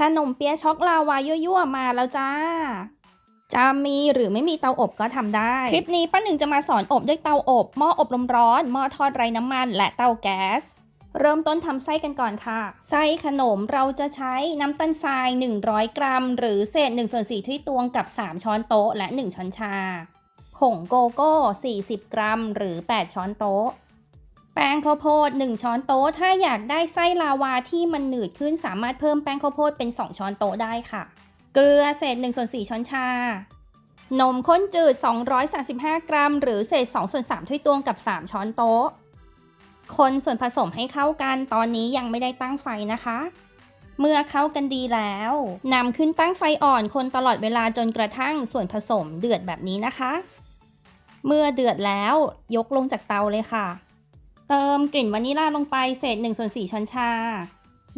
ขนมเปี๊ยะช็อกลาวายั่วๆมาแล้วจ้า จะมีหรือไม่มีเตาอบก็ทำได้ คลิปนี้ป้าหนึ่งจะมาสอนอบด้วยเตาอบ หม้ออบลมร้อน หม้อทอดไร้น้ำมัน และเตาแก๊ส เริ่มต้นทำไส้กันก่อนค่ะ ไส้ขนมเราจะใช้น้ำตาลทราย 100 กรัม หรือเศษ1ส่วน4ที่ตวงกับ 3 ช้อนโต๊ะและ 1 ช้อนชา ผงโกโก้ 40 กรัม หรือ 8 ช้อนโต๊ะ แป้งข้าวโพด 1 ช้อนโต๊ะ ถ้าอยากได้ไส้ลาวาที่มันหนืดขึ้นสามารถเพิ่มแป้งข้าวโพดเป็น 2 ช้อนโต๊ะได้ค่ะ เกลือเศษ1ส่วน4ช้อนชา นมข้นจืด 235 กรัม หรือเศษ2ส่วน3ถ้วยตวงกับ 3 ช้อนโต๊ะ คนส่วนผสมให้เข้ากัน ตอนนี้ยังไม่ได้ตั้งไฟนะคะ เมื่อเข้ากันดีแล้วนำขึ้นตั้งไฟอ่อนคนตลอดเวลาจนกระทั่งส่วนผสมเดือดแบบนี้นะคะ เมื่อเดือดแล้วยกลงจากเตาเลยค่ะ เติมกลิ่นวานิลลาลงไปเศษ1ส่วน4ช้อนชา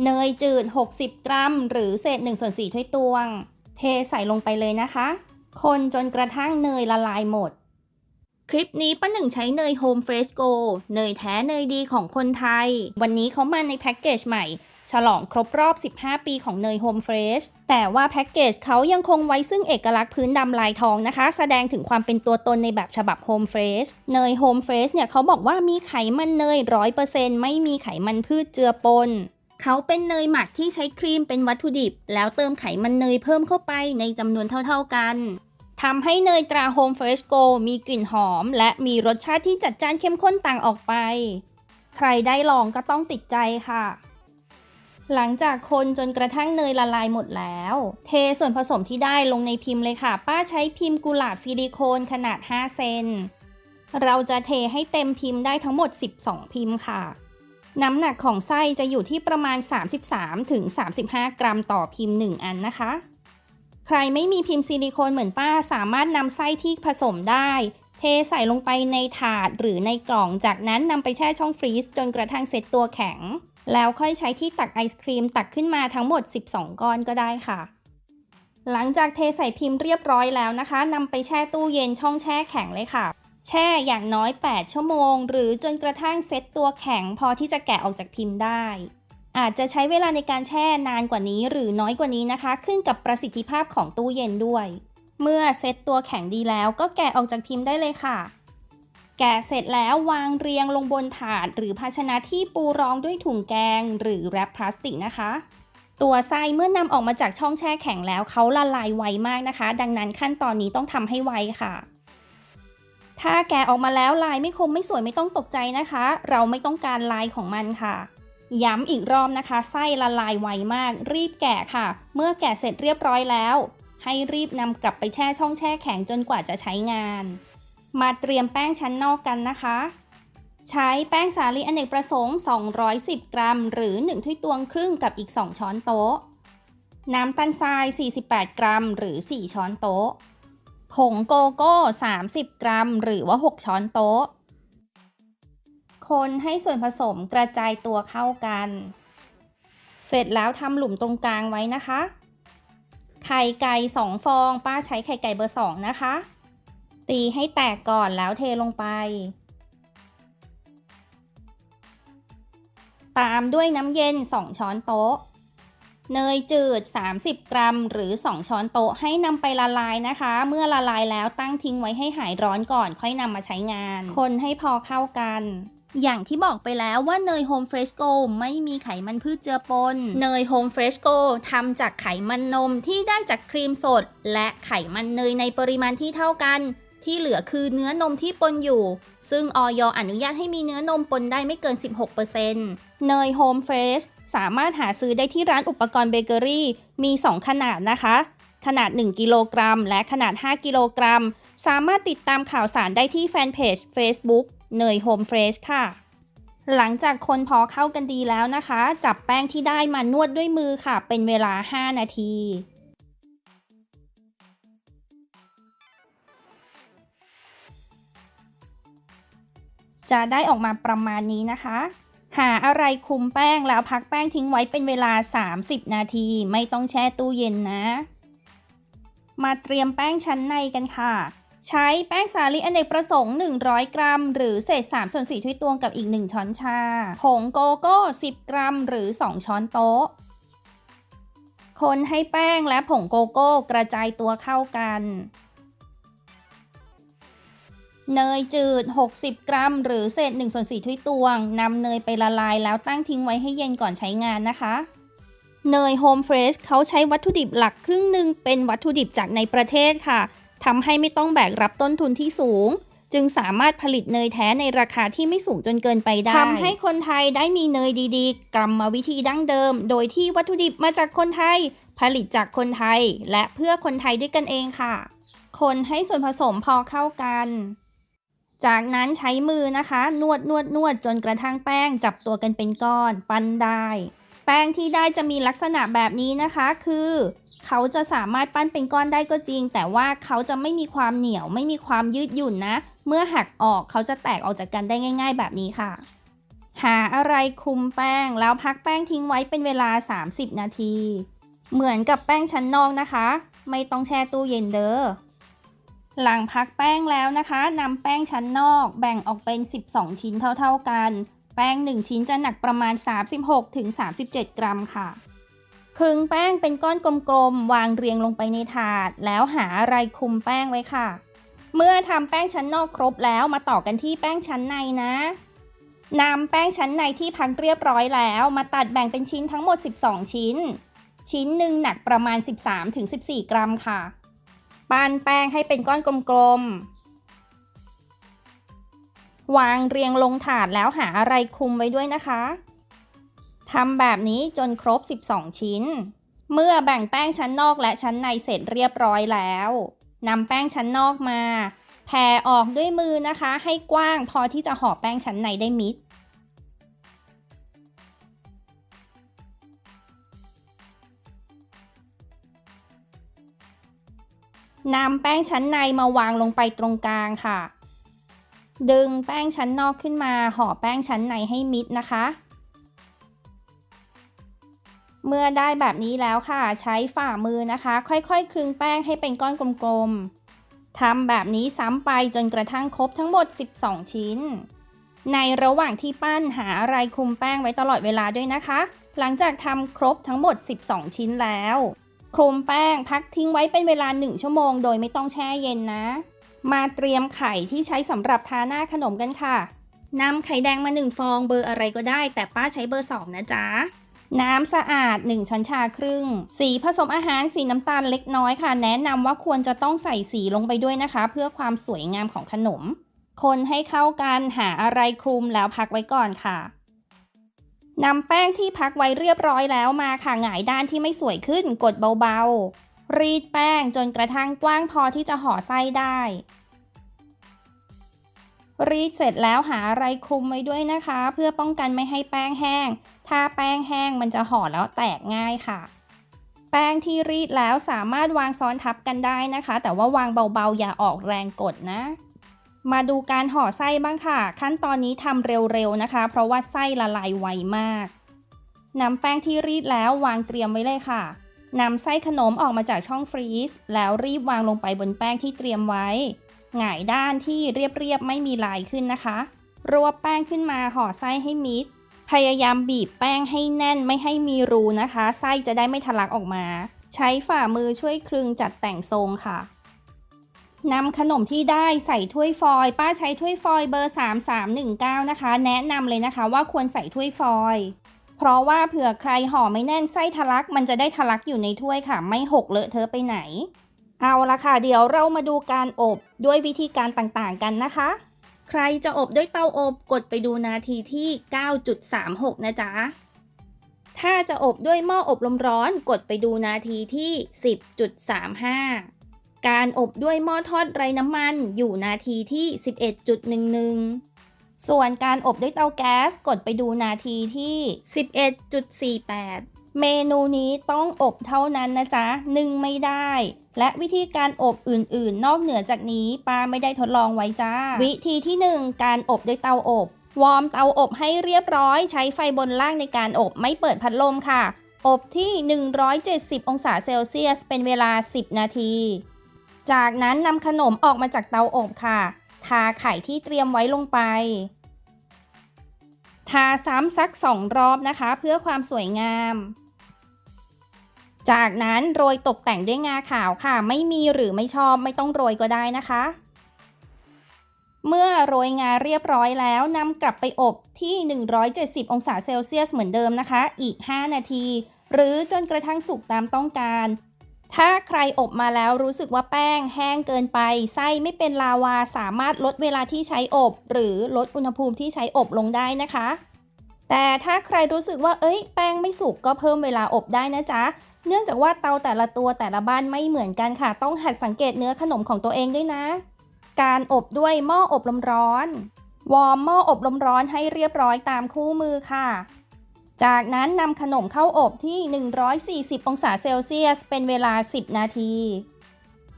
เนยจืด 60 กรัม หรือเศษ1ส่วน4ถ้วยตวง เทใส่ลงไปเลยนะคะ คนจนกระทั่งเนยละลายหมด คลิปนี้ป้าหนึ่งใช้เนยโฮมเฟรชโกเนยแท้เนยดีของคนไทย วันนี้เขามาในแพ็กเกจใหม่ฉลองครบรอบ 15 ปีของเนย Home Fresh แต่ว่าแพ็กเกจเขายังคงไว้ซึ่งเอกลักษณ์พื้นดำลายทองนะคะ แสดงถึงความเป็นตัวตนในแบบฉบับ Home Fresh เนย Home Fresh เนี่ยเขาบอกว่ามีไขมันเนย 100%ไม่มีไขมันพืชเจือปนเขาเป็นเนยหมักที่ใช้ครีมเป็นวัตถุดิบ แล้วเติมไขมันเนยเพิ่มเข้าไปในจำนวนเท่า ๆกันทำให้เนยตรา Home Fresh Go มีกลิ่นหอม และมีรสชาติที่จัดจ้านเข้มข้นต่างออกไป ใครได้ลองก็ต้องติดใจค่ะ หลังจากคนจนกระทั่งเนยละลายหมดแล้ว เทส่วนผสมที่ได้ลงในพิมพ์เลยค่ะ ป้าใช้พิมพ์กุหลาบซิลิโคนขนาด 5 เซน เราจะเทให้เต็มพิมพ์ได้ทั้งหมด 12 พิมพ์ค่ะ น้ำหนักของไส้จะอยู่ที่ประมาณ 33-35 กรัมต่อพิมพ์ 1 อันนะคะ ใครไม่มีพิมพ์ซิลิโคนเหมือนป้าสามารถนำไส้ที่ผสมได้เทใส่ลงไปในถาดหรือในกล่อง จากนั้นนำไปแช่ช่องฟรีซจนกระทั่งเซ็ตตัวแข็ง แล้วค่อยใช้ที่ตักไอศครีมตักขึ้นมาทั้งหมด 12 ก้อนก็ได้ค่ะ หลังจากเทใส่พิมพ์เรียบร้อยแล้วนะคะนำไปแช่ตู้เย็นช่องแช่แข็งเลยค่ะ แช่อย่างน้อย 8 ชั่วโมง หรือจนกระทั่งเซ็ตตัวแข็งพอที่จะแกะออกจากพิมพ์ได้ อาจจะใช้เวลาในการแช่นานกว่านี้หรือน้อยกว่านี้นะคะ ขึ้นกับประสิทธิภาพของตู้เย็นด้วย เมื่อเซ็ตตัวแข็งดีแล้วก็แกะออกจากพิมพ์ได้เลยค่ะ แกะเสร็จแล้ววางเรียงลงบนถาด หรือภาชนะที่ปูรองด้วยถุงแกง หรือแรปพลาสติกนะคะ ตัวไส้เมื่อนำออกมาจากช่องแช่แข็งแล้วเขาละลายไวมากนะคะ ดังนั้นขั้นตอนนี้ต้องทำให้ไวค่ะ ถ้าแกะออกมาแล้วลายไม่คมไม่สวยไม่ต้องตกใจนะคะ เราไม่ต้องการลายของมันค่ะย้ำอีกรอบนะคะ ไส้ละลายไวมาก รีบแกะค่ะ เมื่อแกะเสร็จเรียบร้อยแล้ว ให้รีบนำกลับไปแช่ช่องแช่แข็งจนกว่าจะใช้งาน มาเตรียมแป้งชั้นนอกกันนะคะ ใช้แป้งสาลีอเนกประสงค์ 210 กรัม หรือ 1 ถ้วยตวงครึ่งกับอีก 2 ช้อนโต๊ะ น้ำตาลทราย 48 กรัม หรือ 4 ช้อนโต๊ะ ผงโกโก้ 30 กรัม หรือว่า 6 ช้อนโต๊ะ คนให้ส่วนผสมกระจายตัวเข้ากัน เสร็จแล้วทำหลุมตรงกลางไว้นะคะ ไข่ไก่ 2 ฟอง ป้าใช้ไข่ไก่เบอร์ 2 นะคะ ตีให้แตกก่อนแล้วเทลงไป ตามด้วยน้ำเย็น 2 ช้อนโต๊ะ เนยจืด 30 กรัม หรือ 2 ช้อนโต๊ะให้นำไปละลายนะคะ เมื่อละลายแล้วตั้งทิ้งไว้ให้หายร้อนก่อนค่อยนำมาใช้งาน คนให้พอเข้ากันอย่างที่บอกไปแล้วว่าเนย Home Fresh Go ไม่มีไขมันพืชเจือปน เนย Home Fresh Go ทำจากไขมันนมที่ได้จากครีมสด และไขมันเนยในปริมาณที่เท่ากัน ที่เหลือคือเนื้อนมที่ปนอยู่ ซึ่งออยอนุญาตให้มีเนื้อนมปนได้ไม่เกิน 16%เนย Home Fresh สามารถหาซื้อได้ที่ร้านอุปกรณ์เบเกอรี่ มี 2 ขนาดนะคะ ขนาด 1 กิโลกรัม และขนาด 5 กิโลกรัม สามารถติดตามข่าวสารได้ที่แฟนเพจ Facebook เนย Home Fresh ค่ะ หลังจากคนพอเข้ากันดีแล้วนะคะ จับแป้งที่ได้มานวดด้วยมือค่ะ เป็นเวลา 5 นาที จะได้ออกมาประมาณนี้นะคะ หาอะไรคลุมแป้งแล้วพักแป้งทิ้งไว้เป็นเวลา 30 นาที ไม่ต้องแช่ตู้เย็นนะ มาเตรียมแป้งชั้นในกันค่ะใช้แป้งสาลีอเนกประสงค์ 100 กรัม หรือเศษ3ส่วน4ถ้วยตวงกับอีก 1 ช้อนชา ผงโกโก้ 10 กรัม หรือ 2 ช้อนโต๊ะ คนให้แป้งและผงโกโก้กระจายตัวเข้ากัน เนยจืด 60 กรัม หรือเศษ1ส่วน4ถ้วยตวงนำเนยไปละลายแล้วตั้งทิ้งไว้ให้เย็นก่อนใช้งานนะคะ เนยโฮมเฟรชเขาใช้วัตถุดิบหลักครึ่งหนึ่งเป็นวัตถุดิบจากในประเทศค่ะทำให้ไม่ต้องแบกรับต้นทุนที่สูง จึงสามารถผลิตเนยแท้ในราคาที่ไม่สูงจนเกินไปได้ทำให้คนไทยได้มีเนยดีๆ กรรมวิธีดั้งเดิม โดยที่วัตถุดิบมาจากคนไทย ผลิตจากคนไทย และเพื่อคนไทยด้วยกันเองค่ะ คนให้ส่วนผสมพอเข้ากัน จากนั้นใช้มือนะคะ นวดนวดนวดจนกระทั่งแป้งจับตัวกันเป็นก้อน ปั้นได้ แป้งที่ได้จะมีลักษณะแบบนี้นะคะ คือ เขาจะสามารถปั้นเป็นก้อนได้ก็จริง แต่ว่าเขาจะไม่มีความเหนียว ไม่มีความยืดหยุ่นนะ เมื่อหักออกเขาจะแตกออกจากกันได้ง่าย ๆ แบบนี้ค่ะ หาอะไรคลุมแป้งแล้วพักแป้งทิ้งไว้เป็นเวลา 30 นาที เหมือนกับแป้งชั้นนอกนะคะ ไม่ต้องแช่ตู้เย็นเด้อ หลังพักแป้งแล้วนะคะนำแป้งชั้นนอกแบ่งออกเป็น 12 ชิ้นเท่าๆกัน แป้ง 1 ชิ้นจะหนักประมาณ 36-37 กรัมค่ะคลึงแป้งเป็นก้อนกลมๆ วางเรียงลงไปในถาด แล้วหาอะไรคลุมแป้งไว้ค่ะ เมื่อทำแป้งชั้นนอกครบแล้วมาต่อกันที่แป้งชั้นในนะนำแป้งชั้นในที่พักเรียบร้อยแล้ว มาตัดแบ่งเป็นชิ้นทั้งหมด 12 ชิ้น ชิ้นหนึ่งหนักประมาณ 13-14 กรัมค่ะ ปั้นแป้งให้เป็นก้อนกลมๆ วางเรียงลงถาดแล้วหาอะไรคลุมไว้ด้วยนะคะทำแบบนี้จนครบ 12 ชิ้น เมื่อแบ่งแป้งชั้นนอกและชั้นในเสร็จเรียบร้อยแล้วนำแป้งชั้นนอกมา แผ่ออกด้วยมือนะคะ ให้กว้างพอที่จะห่อแป้งชั้นในได้มิด นำแป้งชั้นในมาวางลงไปตรงกลางค่ะ ดึงแป้งชั้นนอกขึ้นมาห่อแป้งชั้นในให้มิดนะคะ เมื่อได้แบบนี้แล้วค่ะ ใช้ฝ่ามือนะคะ ค่อยๆ คลึงแป้งให้เป็นก้อนกลมๆทำแบบนี้ซ้ำไปจนกระทั่งครบทั้งหมด 12 ชิ้น ในระหว่างที่ปั้นหาอะไรคลุมแป้งไว้ตลอดเวลาด้วยนะคะ หลังจากทำครบทั้งหมด 12 ชิ้นแล้ว คลุมแป้งพักทิ้งไว้เป็นเวลา 1 ชั่วโมง โดยไม่ต้องแช่เย็นนะ มาเตรียมไข่ที่ใช้สำหรับทาหน้าขนมกันค่ะนำไข่แดงมา 1 ฟองเบอร์อะไรก็ได้ แต่ป้าใช้เบอร์ 2 นะจ๊ะ น้ำสะอาด 1 ช้อนชาครึ่ง สีผสมอาหารสีน้ำตาลเล็กน้อยค่ะ แนะนำว่าควรจะต้องใส่สีลงไปด้วยนะคะ เพื่อความสวยงามของขนม คนให้เข้ากันหาอะไรคลุมแล้วพักไว้ก่อนค่ะ นำแป้งที่พักไว้เรียบร้อยแล้วมาค่ะหงายด้านที่ไม่สวยขึ้นกดเบาๆ รีดแป้งจนกระทั่งกว้างพอที่จะห่อไส้ได้ รีดเสร็จแล้วหาอะไรคลุมไว้ด้วยนะคะ เพื่อป้องกันไม่ให้แป้งแห้ง ถ้าแป้งแห้งมันจะห่อแล้วแตกง่ายค่ะ แป้งที่รีดแล้วสามารถวางซ้อนทับกันได้นะคะ แต่ว่าวางเบาๆอย่าออกแรงกดนะ มาดูการห่อไส้บ้างค่ะ ขั้นตอนนี้ทำเร็วๆนะคะ เพราะว่าไส้ละลายไวมากนำแป้งที่รีดแล้ววางเตรียมไว้เลยค่ะนำไส้ขนมออกมาจากช่องฟรีซแล้วรีบวางลงไปบนแป้งที่เตรียมไว้ หงายด้านที่เรียบๆไม่มีลายขึ้นนะคะ รวบแป้งขึ้นมาห่อไส้ให้มิด พยายามบีบแป้งให้แน่นไม่ให้มีรูนะคะ ไส้จะได้ไม่ทะลักออกมา ใช้ฝ่ามือช่วยคลึงจัดแต่งทรงค่ะ นำขนมที่ได้ใส่ถ้วยฟอยป้าใช้ถ้วยฟอยเบอร์ 3319 นะคะ แนะนำเลยนะคะว่าควรใส่ถ้วยฟอยเพราะว่าเผื่อใครห่อไม่แน่นไส้ทะลัก มันจะได้ทะลักอยู่ในถ้วยค่ะ ไม่หกเลอะเทอะไปไหน เอาละค่ะ เดี๋ยวเรามาดูการอบด้วยวิธีการต่างๆกันนะคะ ใครจะอบด้วยเตาอบกดไปดูนาทีที่ 9.36 นะจ๊ะถ้าจะอบด้วยหม้ออบลมร้อนกดไปดูนาทีที่ 10.35 การอบด้วยหม้อทอดไร้น้ำมันอยู่นาทีที่ 11.11 ส่วนการอบด้วยเตาแก๊สกดไปดูนาทีที่ 11.48 เมนูนี้ต้องอบเท่านั้นนะจ๊ะนึ่งไม่ได้ และวิธีการอบอื่นๆ นอกเหนือจากนี้ป้าไม่ได้ทดลองไว้จ้า วิธีที่ 1 การอบด้วยเตาอบ วอร์มเตาอบให้เรียบร้อย ใช้ไฟบนล่างในการอบไม่เปิดพัดลมค่ะ อบที่ 170 องศาเซลเซียส เป็นเวลา 10 นาที จากนั้นนำขนมออกมาจากเตาอบค่ะ ทาไข่ที่เตรียมไว้ลงไป ทาซ้ำสักสองรอบนะคะ เพื่อความสวยงาม จากนั้นโรยตกแต่งด้วยงาขาวค่ะ ไม่มีหรือไม่ชอบไม่ต้องโรยก็ได้นะคะ เมื่อโรยงาเรียบร้อยแล้วนำกลับไปอบที่ 170 องศาเซลเซียสเหมือนเดิมนะคะ อีก 5 นาที หรือจนกระทั่งสุกตามต้องการ ถ้าใครอบมาแล้วรู้สึกว่าแป้งแห้งเกินไป ไส้ไม่เป็นลาวาสามารถลดเวลาที่ใช้อบ หรือลดอุณหภูมิที่ใช้อบลงได้นะคะ แต่ถ้าใครรู้สึกว่าเอ้ย แป้งไม่สุกก็เพิ่มเวลาอบได้นะจ๊ะ เนื่องจากว่าเตาแต่ละตัวแต่ละบ้านไม่เหมือนกันค่ะ ต้องหัดสังเกตเนื้อขนมของตัวเองด้วยนะ การอบด้วยหม้ออบลมร้อน วอร์มหม้ออบลมร้อนให้เรียบร้อยตามคู่มือค่ะ จากนั้นนำขนมเข้าอบที่ 140 องศาเซลเซียส เป็นเวลา 10 นาที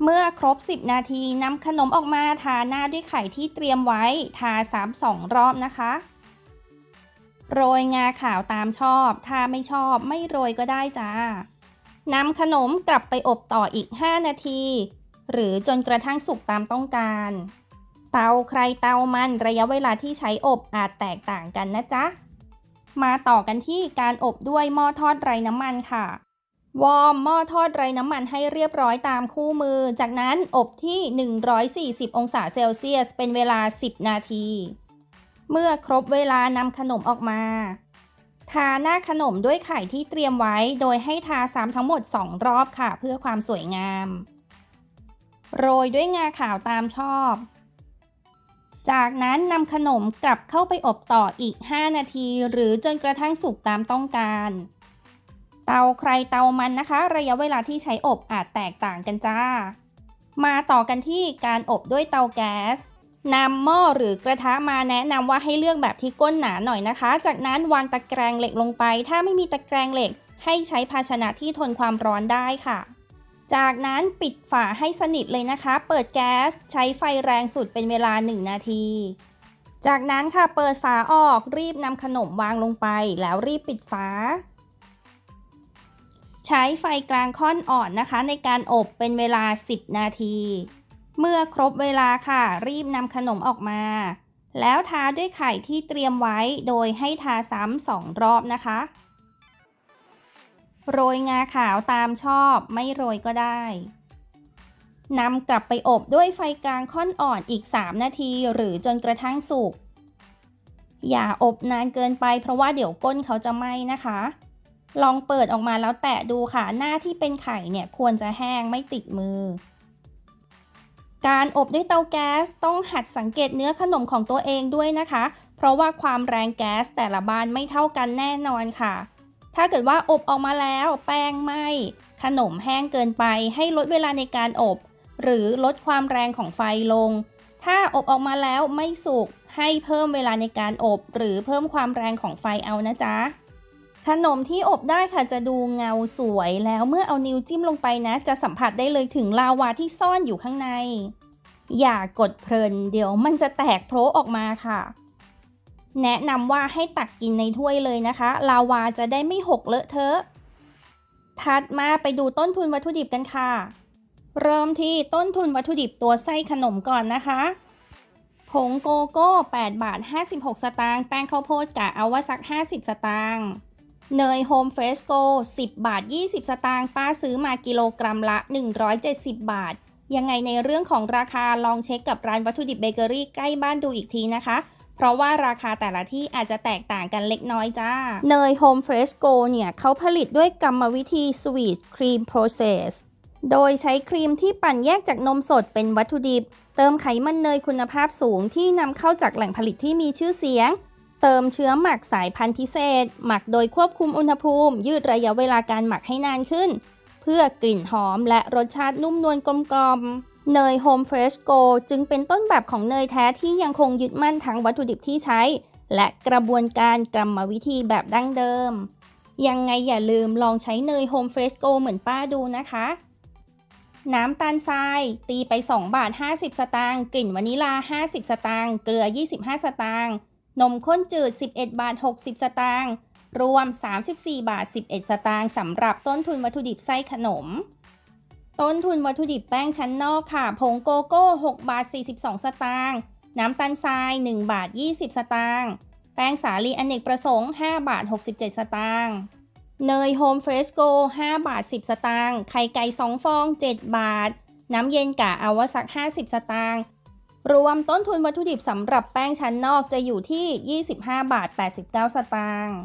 เมื่อครบ 10 นาทีนำขนมออกมาทาหน้าด้วยไข่ที่เตรียมไว้ ทาซ้ำสองรอบนะคะ โรยงาขาวตามชอบ ถ้าไม่ชอบไม่โรยก็ได้จ้านำขนมกลับไปอบต่ออีก 5 นาที หรือจนกระทั่งสุกตามต้องการ เตาใครเตามันระยะเวลาที่ใช้อบอาจแตกต่างกันนะจ๊ะ มาต่อกันที่การอบด้วยหม้อทอดไร้น้ำมันค่ะ วอร์มหม้อทอดไร้น้ำมันให้เรียบร้อยตามคู่มือ จากนั้นอบที่ 140 องศาเซลเซียส เป็นเวลา 10 นาที เมื่อครบเวลานำขนมออกมา ทาหน้าขนมด้วยไข่ที่เตรียมไว้ โดยให้ทาซ้ำทั้งหมด 2 รอบค่ะ เพื่อความสวยงาม โรยด้วยงาขาวตามชอบ จากนั้นนำขนมกลับเข้าไปอบต่ออีก 5 นาที หรือจนกระทั่งสุกตามต้องการ เตาใครเตามันนะคะ ระยะเวลาที่ใช้อบอาจแตกต่างกันจ้า มาต่อกันที่การอบด้วยเตาแก๊สนำหม้อหรือกระทะมาแนะนำว่าให้เลือกแบบที่ก้นหนาหน่อยนะคะ จากนั้นวางตะแกรงเหล็กลงไป ถ้าไม่มีตะแกรงเหล็ก ให้ใช้ภาชนะที่ทนความร้อนได้ค่ะ จากนั้นปิดฝาให้สนิทเลยนะคะ เปิดแก๊สใช้ไฟแรงสุดเป็นเวลา 1 นาที จากนั้นค่ะเปิดฝาออกรีบนำขนมวางลงไป แล้วรีบปิดฝา ใช้ไฟกลางค่อนอ่อนนะคะ ในการอบเป็นเวลา 10 นาที เมื่อครบเวลาค่ะ รีบนำขนมออกมา แล้วทาด้วยไข่ที่เตรียมไว้โดยให้ทาซ้ำสองรอบนะคะ โรยงาขาวตามชอบไม่โรยก็ได้นำกลับไปอบด้วยไฟกลางค่อนอ่อนอีก 3 นาทีหรือจนกระทั่งสุก อย่าอบนานเกินไปเพราะว่าเดี๋ยวก้นเขาจะไหม้นะคะ ลองเปิดออกมาแล้วแตะดูค่ะหน้าที่เป็นไข่เนี่ยควรจะแห้งไม่ติดมือ การอบด้วยเตาแก๊สต้องหัดสังเกตเนื้อขนมของตัวเองด้วยนะคะ เพราะว่าความแรงแก๊สแต่ละบ้านไม่เท่ากันแน่นอนค่ะ ถ้าเกิดว่าอบออกมาแล้วแป้งไหมขนมแห้งเกินไปให้ลดเวลาในการอบ หรือลดความแรงของไฟลง ถ้าอบออกมาแล้วไม่สุกให้เพิ่มเวลาในการอบ หรือเพิ่มความแรงของไฟเอานะจ๊ะขนมที่อบได้ค่ะจะดูเงาสวยแล้วเมื่อเอานิ้วจิ้มลงไปนะ จะสัมผัสได้เลยถึงลาวาที่ซ่อนอยู่ข้างใน อย่ากดเพลินเดี๋ยวมันจะแตกโพรออกมาค่ะ แนะนำว่าให้ตักกินในถ้วยเลยนะคะ ลาวาจะได้ไม่หกเลอะเทอะ ถัดมาไปดูต้นทุนวัตถุดิบกันค่ะ เริ่มที่ต้นทุนวัตถุดิบตัวไส้ขนมก่อนนะคะ ผงโกโก้ 8 บาท 56 สตางค์ แป้งข้าวโพดกะเอาว่าสัก 50 สตางค์ เนยโฮมเฟรชโก 10 บาท 20 สตางค์ ป้าซื้อมากิโลกรัมละ 170 บาท ยังไงในเรื่องของราคาลองเช็คกับร้านวัตถุดิบเบเกอรี่ใกล้บ้านดูอีกทีนะคะ เพราะว่าราคาแต่ละที่อาจจะแตกต่างกันเล็กน้อยจ้า เนย Home Fresh Go เนี่ยเขาผลิตด้วยกรรมวิธี Sweet Cream Process โดยใช้ครีมที่ปั่นแยกจากนมสดเป็นวัตถุดิบ เติมไขมันเนยคุณภาพสูงที่นำเข้าจากแหล่งผลิตที่มีชื่อเสียง เติมเชื้อหมักสายพันธุ์พิเศษ หมักโดยควบคุมอุณหภูมิ ยืดระยะเวลาการหมักให้นานขึ้น เพื่อกลิ่นหอมและรสชาตินุ่มนวลกลมกลอม เนย Home Fresh Go จึงเป็นต้นแบบของเนยแท้ที่ยังคงยึดมั่นทั้งวัตถุดิบที่ใช้ และกระบวนการกรรมวิธีแบบดั้งเดิม ยังไงอย่าลืมลองใช้เนย Home Fresh Go เหมือนป้าดูนะคะ น้ำตาลทราย ตีไป 2 บาท 50 สตางค์กลิ่นวานิลา 50 สตางค์เกลือ 25 สตางค์นมข้นจืด 11 บาท 60 สตางค์รวม 34 บาท 11 สตางค์สำหรับต้นทุนวัตถุดิบไส้ขนม ต้นทุนวัตถุดิบแป้งชั้นนอกค่ะ ผงโกโก้ 6 บาท 42 สตางค์ น้ำตาลทราย 1 บาท 20 สตางค์ แป้งสาลีอเนกประสงค์ 5 บาท 67 สตางค์ เนยโฮมเฟรชโก 5 บาท 10 สตางค์ ไข่ไก่ 2 ฟอง 7 บาท น้ำเย็นกะอาวสัก 50 สตางค์ รวมต้นทุนวัตถุดิบสำหรับแป้งชั้นนอกจะอยู่ที่ 25 บาท 89 สตางค์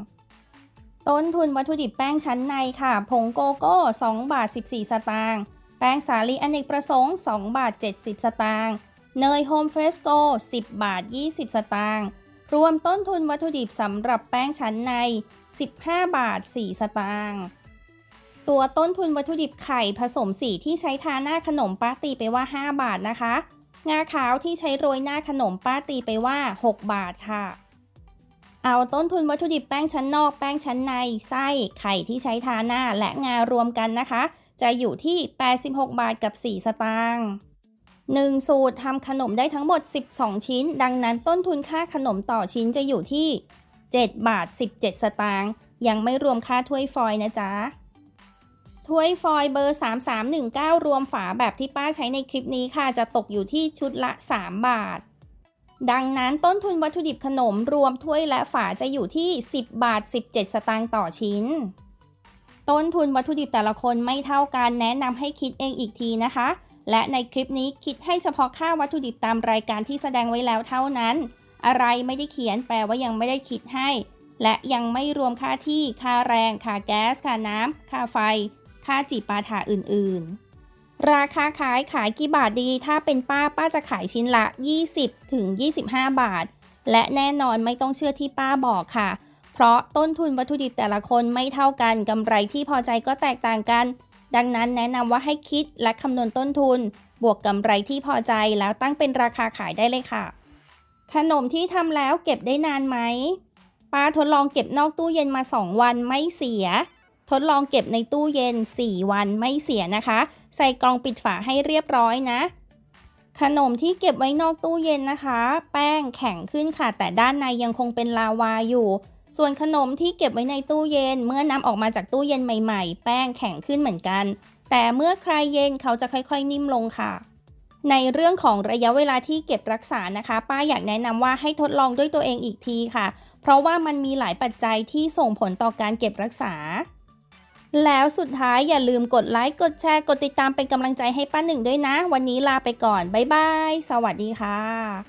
ต้นทุนวัตถุดิบแป้งชั้นในค่ะ ผงโกโก้ 2 บาท 14 สตางค์ แป้งสาลีอเนกประสงค์ 2 บาท 70 สตางค์ เนยโฮมเฟรชโก 10 บาท 20 สตางค์ รวมต้นทุนวัตถุดิบสำหรับแป้งชั้นใน 15 บาท 4 สตางค์ ตัวต้นทุนวัตถุดิบไข่ผสมสีที่ใช้ทาหน้าขนมป้าตีไปว่า 5 บาทนะคะ งาขาวที่ใช้โรยหน้าขนมป้าตีไปว่า 6 บาทค่ะ เอาต้นทุนวัตถุดิบแป้งชั้นนอก แป้งชั้นใน ไส้ ไข่ที่ใช้ทาหน้า และงารวมกันนะคะ จะอยู่ที่ 86 บาทกับ 4 สตางค์1สูตรทำขนมได้ทั้งหมด 12 ชิ้น ดังนั้นต้นทุนค่าขนมต่อชิ้นจะอยู่ที่ 7 บาท 17 สตางค์ยังไม่รวมค่าถ้วยฟอยนะจ๊ะ ถ้วยฟอยเบอร์ 3319 รวมฝาแบบที่ป้าใช้ในคลิปนี้ค่ะ จะตกอยู่ที่ชุดละ 3 บาท ดังนั้นต้นทุนวัตถุดิบขนมรวมถ้วยและฝาจะอยู่ที่ 10 บาท 17 สตางค์ต่อชิ้น ต้นทุนวัตถุดิบแต่ละคนไม่เท่ากันแนะนำให้คิดเองอีกทีนะคะ และในคลิปนี้คิดให้เฉพาะค่าวัตถุดิบตามรายการที่แสดงไว้แล้วเท่านั้น อะไรไม่ได้เขียนแปลว่ายังไม่ได้คิดให้ และยังไม่รวมค่าที่ ค่าแรง ค่าแก๊ส ค่าน้ำ ค่าไฟ ค่าจีบปาถาอื่นๆ ราคาขายขายกี่บาทดี ถ้าเป็นป้าป้าจะขายชิ้นละ 20ถึง25 บาท และแน่นอนไม่ต้องเชื่อที่ป้าบอกค่ะ เพราะต้นทุนวัตถุดิบแต่ละคนไม่เท่ากันกำไรที่พอใจก็แตกต่างกัน ดังนั้นแนะนำว่าให้คิดและคำนวณต้นทุน บวกกำไรที่พอใจแล้วตั้งเป็นราคาขายได้เลยค่ะ ขนมที่ทำแล้วเก็บได้นานไหมป้าทดลองเก็บนอกตู้เย็นมา 2 วันไม่เสีย ทดลองเก็บในตู้เย็น 4 วันไม่เสียนะคะ ใส่กล่องปิดฝาให้เรียบร้อยนะ ขนมที่เก็บไว้นอกตู้เย็นนะคะ แป้งแข็งขึ้นค่ะ แต่ด้านในยังคงเป็นลาวาอยู่ ส่วนขนมที่เก็บไว้ในตู้เย็น เมื่อนำออกมาจากตู้เย็นใหม่ๆ แป้งแข็งขึ้นเหมือนกัน แต่เมื่อคลายเย็นเขาจะค่อยๆ นิ่มลงค่ะ ในเรื่องของระยะเวลาที่เก็บรักษานะคะ ป้าอยากแนะนำว่าให้ทดลองด้วยตัวเองอีกทีค่ะ เพราะว่ามันมีหลายปัจจัยที่ส่งผลต่อการเก็บรักษา แล้วสุดท้ายอย่าลืมกดไลค์กดแชร์กดติดตามเป็นกำลังใจให้ป้าหนึ่งด้วยนะ วันนี้ลาไปก่อนบ๊ายบายสวัสดีค่ะ